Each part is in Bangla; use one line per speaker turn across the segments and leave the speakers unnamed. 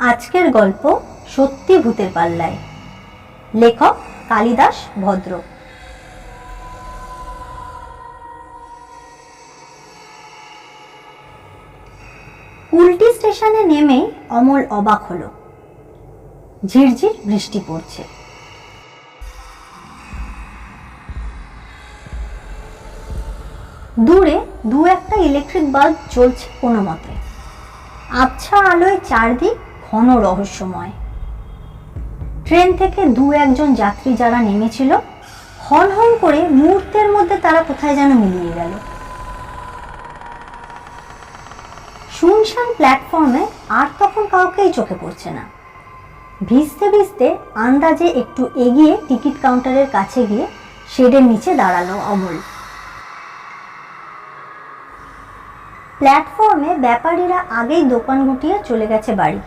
আজকের গল্প সত্যি ভূতের পাল্লায়। লেখক কালিদাস ভদ্র। উল্টি স্টেশনে নেমে অমল অবাক হলো। ঝিরঝির বৃষ্টি পড়ছে। দূরে দু একটা ইলেকট্রিক বাল্ব জ্বলছে কোনো মতে। আবছা আলোয় চারদিক ঘন রহস্যময়। ট্রেন থেকে দু একজন যাত্রী যারা নেমেছিল হন হন করে মুহূর্তের মধ্যে তারা কোথায় যেন মিলিয়ে গেল। শুনশান প্ল্যাটফর্মে আর তখন কাউকেই চোখে পড়ছে না। ভিজতে ভিজতে আন্দাজে একটু এগিয়ে টিকিট কাউন্টারের কাছে গিয়ে শেডের নিচে দাঁড়াল অমল। প্ল্যাটফর্মে ব্যাপারীরা আগেই দোকান গুটিয়ে চলে গেছে বাড়ি।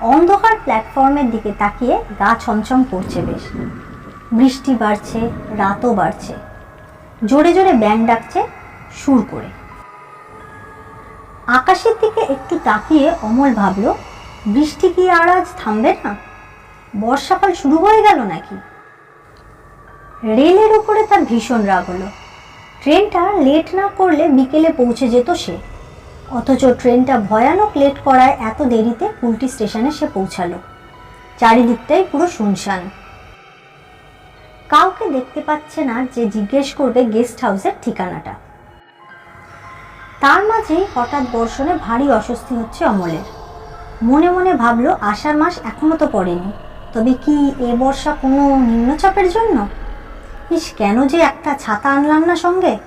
অন্ধকার প্ল্যাটফর্মের দিকে তাকিয়ে গা ছমছম করছে বেশ। বৃষ্টি বাড়ছে, রাতও বাড়ছে। জোরে জোরে ব্যাং ডাকছে সুর করে। আকাশের দিকে একটু তাকিয়ে অমল ভাবলো, বৃষ্টি কি আর আজ থামবে না? বর্ষাকাল শুরু হয়ে গেল নাকি? রেলের উপরে তার ভীষণ রাগ হলো। ট্রেনটা লেট না করলে বিকেলে পৌঁছে যেত সে। অথচ ট্রেনটা ভয়ানক লেট করায় এত দেরিতে কুলটি স্টেশনে সে পৌঁছালো। চারিদিকটাই পুরো শুনশান। কাউকে দেখতে পাচ্ছে না যে জিজ্ঞেস করবে গেস্ট হাউসের ঠিকানাটা। তার মাঝেই হঠাৎ বর্ষণে ভারী অস্বস্তি হচ্ছে অমলের। মনে মনে ভাবলো, আষাঢ় মাস এখনও তো পড়েনি। তবে কি এ বর্ষা কোনো নিম্নচাপের জন্য? ইস, কেন যে একটা ছাতা আনলাম না সঙ্গে?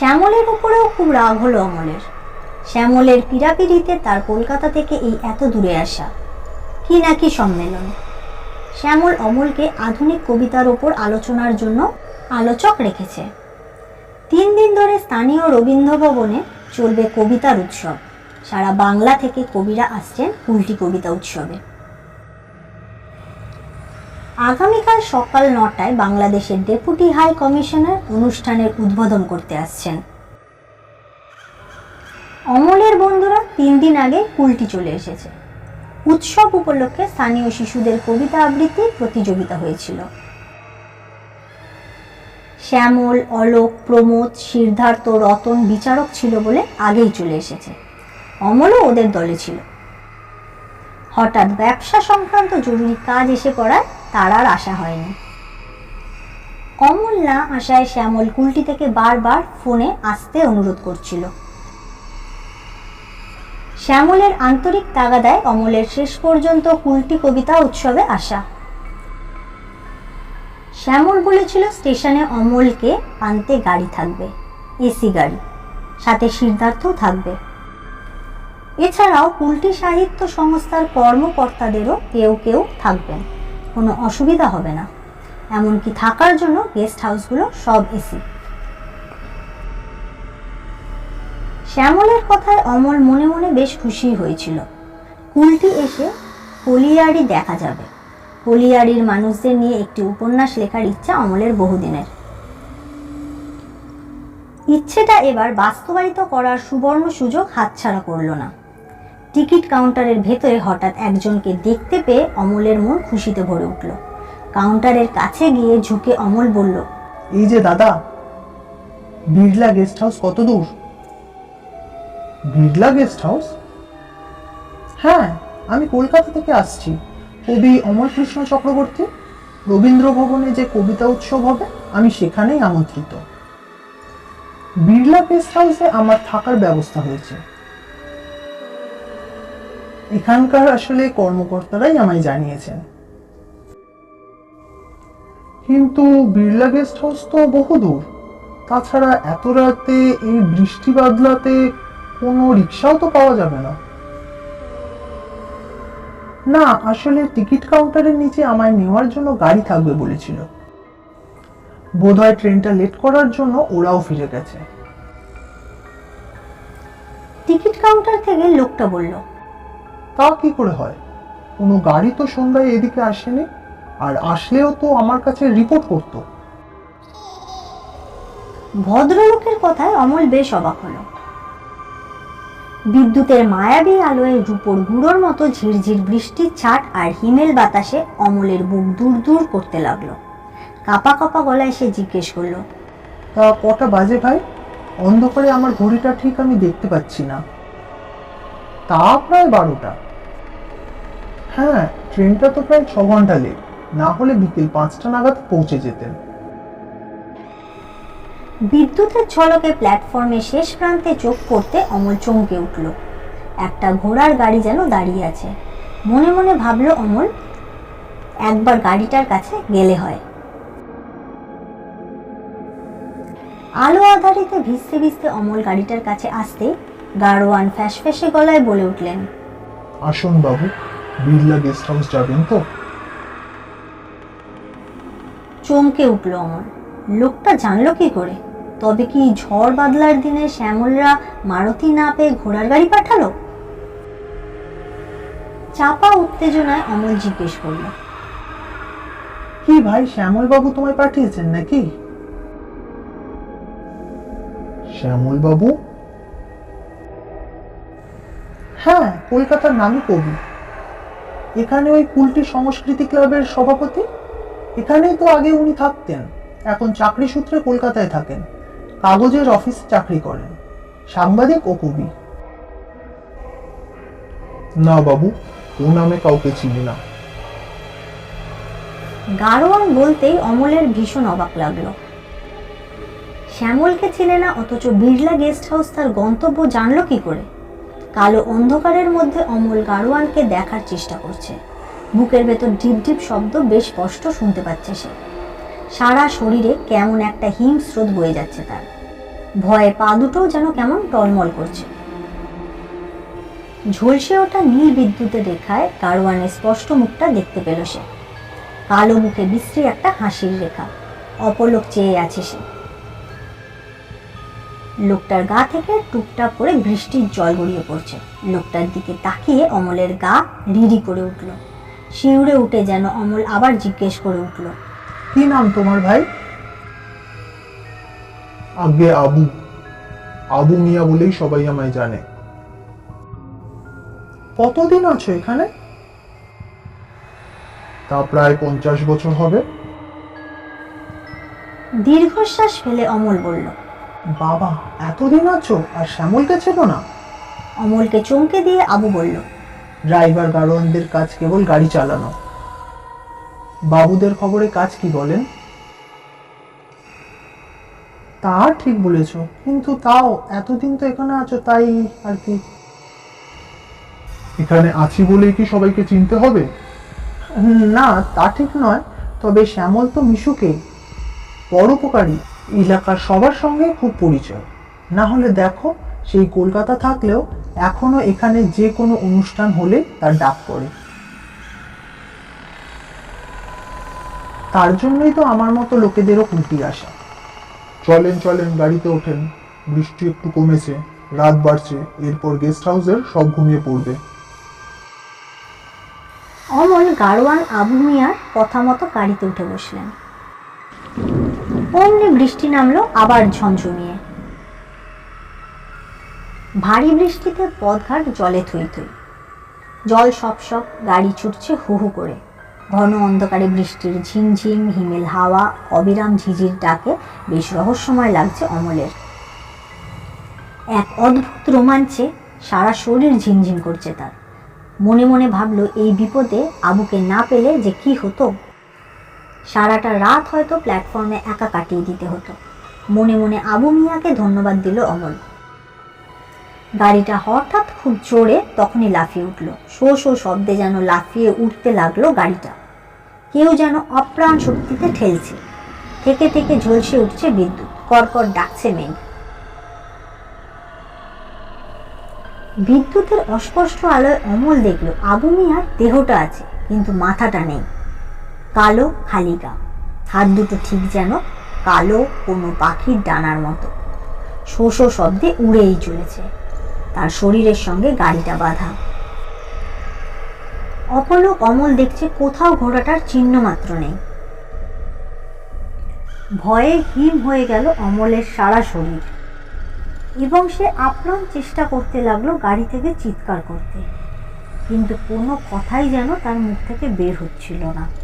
শ্যামলের উপরেও খুব রাগ হলো অমলের। শ্যামলের পিড়াপিড়িতে তার কলকাতা থেকে এই এত দূরে আসা, কি নাকি সম্মেলন। শ্যামল অমলকে আধুনিক কবিতার ওপর আলোচনার জন্য আলোচক রেখেছে। তিন দিন ধরে স্থানীয় রবীন্দ্র ভবনে চলবে কবিতার উৎসব। সারা বাংলা থেকে কবিরা আসছেন উল্টি কবিতা উৎসবে। আগামীকাল সকাল নটায় বাংলাদেশের ডেপুটি হাই কমিশনার অনুষ্ঠানের উদ্বোধন করতে আসছেন। অমলের বন্ধুরা তিন দিন আগে কুলটি চলে এসেছে। উৎসব উপলক্ষে স্থানীয় শিশুদের কবিতা আবৃত্তি প্রতিযোগিতা হয়েছিল। শ্যামল, অলোক, প্রমোদ, সিদ্ধার্থ, রতন বিচারক ছিল বলে আগেই চলে এসেছে। অমলও ওদের দলে ছিল। হঠাৎ ব্যবসা সংক্রান্ত জরুরি কাজ এসে পড়ায় তার আর আশা হয়নি। অমল না আশায় শ্যামল কুলটি থেকে বারবার ফোনে আসতে অনুরোধ করছিল। শ্যামলের আন্তরিক তাগাদায় অমলের শেষ পর্যন্ত কুলটি কবিতা উৎসবে আসা। শ্যামল বলেছিল স্টেশনে অমলকে আনতে গাড়ি থাকবে, এসি গাড়ি, সাথে সিদ্ধার্থও থাকবে। এছাড়াও কুলটি সাহিত্য সংস্থার কর্মকর্তাদেরও কেউ কেউ থাকবেন। কোনো অসুবিধা হবে না। এমনকি থাকার জন্য গেস্ট হাউসগুলো সব এসি শ্যামলের কথায় অমল মনে মনে বেশ খুশি হয়েছিল। কুলটি এসে কলিয়ারি দেখা যাবে। কলিয়ারির মানুষদের নিয়ে একটি উপন্যাস লেখার ইচ্ছা অমলের বহুদিনের। ইচ্ছেটা এবার বাস্তবায়িত করার সুবর্ণ সুযোগ হাতছাড়া করল না। টিকিট কাউন্টারের ভেতরে হঠাৎ একজনকে দেখতে পেয়ে অমলের মন খুশিতে ভরে উঠল। কাউন্টারের কাছে গিয়ে ঝুঁকে অমল বলল,
এই যে দাদা, বিড়লা গেস্ট হাউস কত দূর? Birla guest house? হ্যাঁ আমি কলকাতা থেকে আসছি। কবি অমল কৃষ্ণ চক্রবর্তী, রবীন্দ্র ভবনে যে কবিতা উৎসব হবে, আমি সেখানেই আমন্ত্রিত। বিড়লা গেস্ট হাউসে আমার থাকার ব্যবস্থা হয়েছে। এখানকার আসলে কর্মকর্তারাই আমায় জানিয়েছেন। কিন্তু বিড়লা গেস্ট হাউস তো বহু দূর। তাছাড়া এত রাতে এই বৃষ্টি বাদলাতে কোনো রিক্সাও তো পাওয়া যাবে না। না, আসলে টিকিট কাউন্টারের নিচে আমায় নেওয়ার জন্য গাড়ি থাকবে বলেছিল। বোধহয় ট্রেনটা লেট করার জন্য ওরাও ফিরে গেছে।
টিকিট কাউন্টার থেকে লোকটা বলল
তা কি করে হয়? কোনো গাড়ি তো সন্ধ্যায় এদিকে আসেনি আর আসলেও তো আমার কাছে রিপোর্ট করতো।
ভদ্রলোকের কথায় অমল বেশ অবাক হলো। বিদ্যুতের মায়াবী আলোয় রূপোর গুঁড়োর মতো ঝিরঝির বৃষ্টির ছাট আর হিমেল বাতাসে অমলের বুক দূর দূর করতে লাগল। কাপা কাপা গলায় সে জিজ্ঞেস করল
তা কটা বাজে ভাই? অন্ধকারে আমার ঘড়িটা ঠিক আমি দেখতে পাচ্ছি না। তা প্রায় বারোটা। হ্যাঁ ট্রেনটা তো প্রায় ছ ঘণ্টা লেট না হলে বিকেল পাঁচটা নাগাদ পৌঁছে যেতেন।
বিদ্যুতের ঝলকে প্ল্যাটফর্মে শেষ প্রান্তে চোখ করতে অমল চমকে উঠল। একটা ঘোড়ার গাড়ি যেন দাঁড়িয়ে আছে। মনে মনে ভাবলো অমল একবার গাড়িটার কাছে গেলে হয়। আলো আধারিতে ভিজতে ভিজতে অমল গাড়িটার কাছে আসতে গাড়োয়ান ফ্যাসফ্যাসে গলায় বলে উঠলেন
আসুন বাবু। বিড়লা গেস্ট হাউস যাবেন তো?
চমকে উঠল অমল লোকটা জানলো কি করে? তবে কি ঝড় বাদলার দিনে শ্যামলরা মারুতি না পেয়ে ঘোড়ার গাড়ি পাঠালো? চাপা উত্তেজনায় অমল জিজ্ঞেস করল
কি ভাই শ্যামল বাবু তোমায় পাঠিয়েছেন নাকি? শ্যামল বাবু হ্যাঁ কলকাতার নামই কবি। এখানে ওই কুলটি সংস্কৃতি ক্লাবের সভাপতি? এখানেই তো আগে উনি থাকতেন। এখন চাকরি সূত্রে কলকাতায় থাকেন। কাগজের অফিসে চাকরি করেন। সাংবাদিক ও কবি। না বাবু ও নামে কাউকে চিনি না।
গাড়োয়ান বলতেই অমলের ভীষণ অবাক লাগল। শ্যামলকে ছিলে না অথচ বিড়লা গেস্ট হাউস তার গন্তব্য জানলো কি করে? কালো অন্ধকারের মধ্যে অমল গাড়োয়ানকে দেখার চেষ্টা করছে। বুকের ভেতর ঢিপ ঢিপ শব্দ বেশ স্পষ্ট শুনতে পাচ্ছে সে। সারা শরীরে কেমন একটা হিম স্রোত বয়ে যাচ্ছে তার। ভয়ে পা দুটোও যেন কেমন টলমল করছে। ঝলসে ওঠা নীল বিদ্যুতের রেখায় গাড়োয়ানের স্পষ্ট মুখটা দেখতে পেল সে। কালো মুখে বিশ্রী একটা হাসির রেখা। অপলক চেয়ে আছে সে। লোকটার গা থেকে টুকটাক করে বৃষ্টির জল গড়িয়ে পড়ছে। লোকটার দিকে তাকিয়ে অমলের গা রিরি করে উঠল। শিউরে উঠে যেন অমল আবার জিজ্ঞেস করে উঠল
কি নাম তোমার ভাই? আগে আবু আবু মিয়া বলেই সবাই আমায় জানে। কতদিন আছো এখানে? তা প্রায় পঞ্চাশ বছর হবে।
দীর্ঘশ্বাস ফেলে অমল বলল
বাবা এতদিন আছো? আর শ্যামলকে ছিল না?
অমলকে চমকে দিয়ে আবু বলল
ড্রাইভার গাড়োয়ানদের কাজ কেবল গাড়ি চালানো। বাবুদের খবরে কাজ কি বলেন? তা ঠিক বলেছ কিন্তু তাও এতদিন তো এখানে আছো তাই আর কি। এখানে আছি বলেই কি সবাইকে চিনতে হবে? না তা ঠিক নয় তবে শ্যামল তো মিশুকে। পরোপকারী। এলাকার সবার সঙ্গে খুব পরিচয়। না হলে দেখো সেই কলকাতা থাকলেও এখনও এখানে যে কোনো অনুষ্ঠান হলে তার ডাক পড়ে। তার জন্যই তো আমার মতো লোকেদেরও কুটি আসা। চলেন চলেন গাড়িতে ওঠেন। বৃষ্টি একটু কমেছে রাত বাড়ছে এরপর গেস্ট হাউসের সব ঘুমিয়ে পড়বে।
অমল গাড়োয়ান আবু মিয়ার কথা মতো গাড়িতে উঠে বসলেন। অমনি বৃষ্টি নামলো আবার ঝমঝমিয়ে ভারী বৃষ্টিতে পথঘাট জলে থই থই। জল সব সব গাড়ি ছুটছে হু হু করে। ঘন অন্ধকারে বৃষ্টির ঝিমঝিম, হিমেল হাওয়া, অবিরাম ঝিঝির ডাকে বেশ রহস্যময় লাগছে অমলের। এক অদ্ভুত রোমাঞ্চে সারা শরীর ঝিমঝিম করছে তার। মনে মনে ভাবলো, এই বিপদে আবুকে না পেলে যে কি হতো? সারাটা রাত হয়তো প্ল্যাটফর্মে একা কাটিয়ে দিতে হতো। মনে মনে আবু মিয়াকে ধন্যবাদ দিল অমল। গাড়িটা হঠাৎ খুব জোরে তখনই লাফিয়ে উঠল। শো শো শব্দে যেন লাফিয়ে উঠতে লাগল গাড়িটা। কেউ যেন অপ্রাণ শক্তিতে ঠেলছে। থেকে থেকে ঝলসে উঠছে বিদ্যুৎ। কর্কর ডাকছে মেঘ। বিদ্যুতের অস্পষ্ট আলোয় অমল দেখল, আবু মিয়ার দেহটা আছে, কিন্তু মাথাটা নেই। কালো খালি গা হাত দুটো ঠিক যেন কালো কোনো পাখির ডানার মতো। শো শো শব্দে উড়েই চলেছে। তার শরীরের সঙ্গে গাড়িটা বাঁধা। অপলক অমল দেখছে কোথাও ঘোড়াটার চিহ্ন মাত্র নেই। ভয়ে হিম হয়ে গেল অমলের সারা শরীর। এবং সে আপ্রাণ চেষ্টা করতে লাগল গাড়ি থেকে চিৎকার করতে। কিন্তু কোনো কথাই যেন তার মুখ থেকে বের হচ্ছিল না।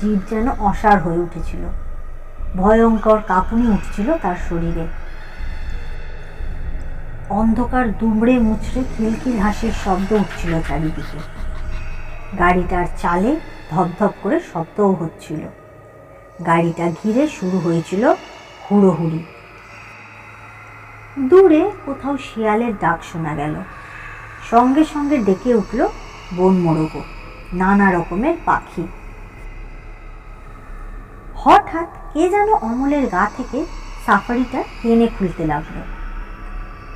জীব যেন অসাড় হয়ে উঠেছিল। ভয়ঙ্কর কাঁপুনি উঠছিল তার শরীরে। অন্ধকার দুমড়ে মুচড়ে খিলখিল হাসির শব্দ উঠছিল চারিদিকে। গাড়িটার চালে ধপধপ করে শব্দও হচ্ছিল। গাড়িটা ঘিরে শুরু হয়েছিল হুড়োহুড়ি। দূরে কোথাও শিয়ালের ডাক শোনা গেল। সঙ্গে সঙ্গে ডেকে উঠল বন মোরগো নানা রকমের পাখি। হঠাৎ কে যেন অমলের গা থেকে সাফারিটা টেনে খুলতে লাগল।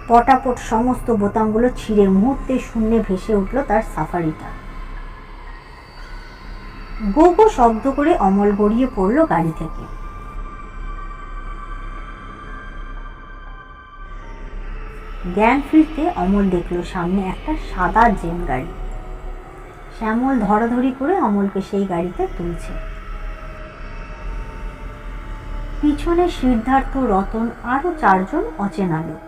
পটাপট সমস্ত বোতামগুলো ছিঁড়ে মুহূর্তে শূন্যে ভেসে উঠল তার সাফারিটা। গোগো শব্দ করে অমল গড়িয়ে পড়ল গাড়ি থেকে। জ্ঞান ফিরতে অমল দেখল সামনে একটা সাদা জেন গাড়ি। শ্যামল ধরাধরি করে অমলকে সেই গাড়িতে তুলছে। পিছনে সিদ্ধার্থ রতন আরও চারজন অচেনা লোক।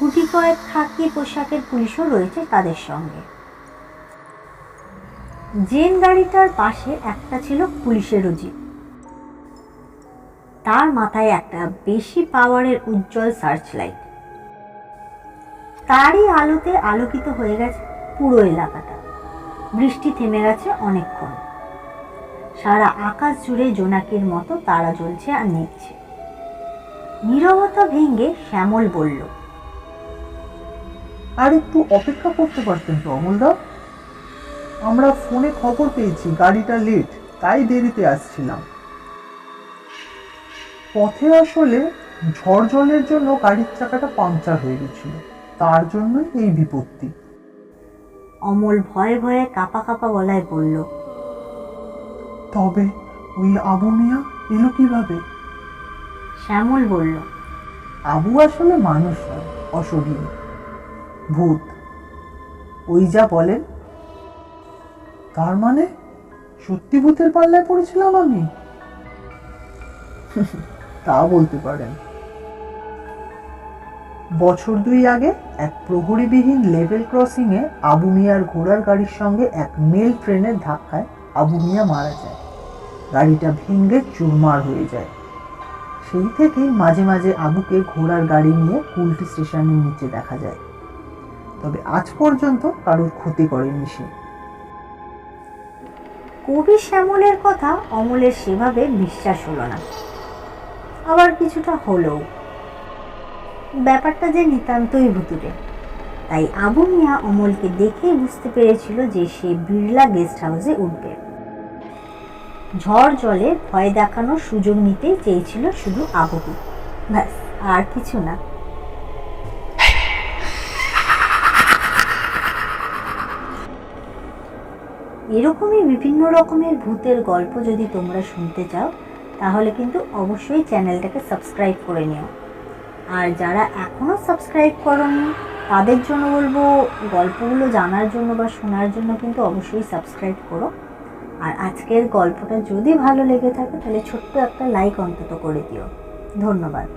গুটি কয়েক খাকি পোশাকের পুলিশও রয়েছে তাদের সঙ্গে। জেন গাড়িটার পাশে একটা ছিল পুলিশেরও জিপ তার মাথায় একটা বেশি পাওয়ারের উজ্জ্বল সার্চ লাইট তারই আলোতে আলোকিত হয়ে গেছে পুরো এলাকাটা। বৃষ্টি থেমে গেছে অনেকক্ষণ। সারা আকাশ জুড়ে জোনাকির মতো তারা জ্বলছে আর নিচ্ছে নীরবতা ভেঙে শ্যামল বলল
আর একটু অপেক্ষা করতে পারতেন তো অমলদা। আমরা ফোনে খবর পেয়েছি গাড়িটা লেট তাই দেরিতে আসছিলাম। পথে আসলে ঝড় জলের জন্য গাড়ির চাকাটা পাংচার হয়ে গেছিল। তার জন্যই এই বিপত্তি।
অমল ভয়ে ভয়ে কাপা কাপা গলায় বলল
তবে ওই আবু মিয়া এলো কীভাবে?
শ্যামল বলল
আবু আসলে মানুষ নয় অশরীরী ভূত। ওই যা বলেন তার মানে সত্যি ভূতের পাল্লায় পড়েছিলাম আমি? তা বলতে পারেন। বছর দুই আগে এক প্রহরীবিহীন লেভেল ক্রসিংয়ে এ আবু মিয়ার ঘোড়ার গাড়ির সঙ্গে এক মেল ট্রেনের ধাক্কায় আবু মিয়া মারা যায়। গাড়িটা ভেঙে চুরমার হয়ে যায়। সেই থেকেই মাঝে মাঝে আবুকে ঘোড়ার গাড়ি নিয়ে কুলটি স্টেশনের নিচে দেখা যায়। তবে আজ পর্যন্ত কারোর ক্ষতি করেনি সে।
কবি শ্যামলের কথা অমলের সেভাবে বিশ্বাস হলো না। আবার কিছুটা হলেও। ব্যাপারটা যে নিতান্তই ভুতুরে তাই আবু মিয়া অমলকে দেখেই বুঝতে পেরেছিল যে সে বিড়লা গেস্ট হাউসে উঠবে। ঝড় জলে ভয় দেখানোর সুযোগ নিতেই চেয়েছিল শুধু আবহু। ব্যাস, আর কিছু না। এরকমই বিভিন্ন রকমের ভূতের গল্প যদি তোমরা শুনতে চাও, তাহলে কিন্তু অবশ্যই চ্যানেলটাকে সাবস্ক্রাইব করে নিও। আর যারা এখনও সাবস্ক্রাইব করনি, তাদের জন্য বলব, গল্পগুলো জানার জন্য বা শোনার জন্য কিন্তু অবশ্যই সাবস্ক্রাইব করো। আর আজকের গল্পটা যদি ভালো লেগে থাকে, তাহলে ছোট্ট একটা লাইক অন্তত করে দিও। ধন্যবাদ।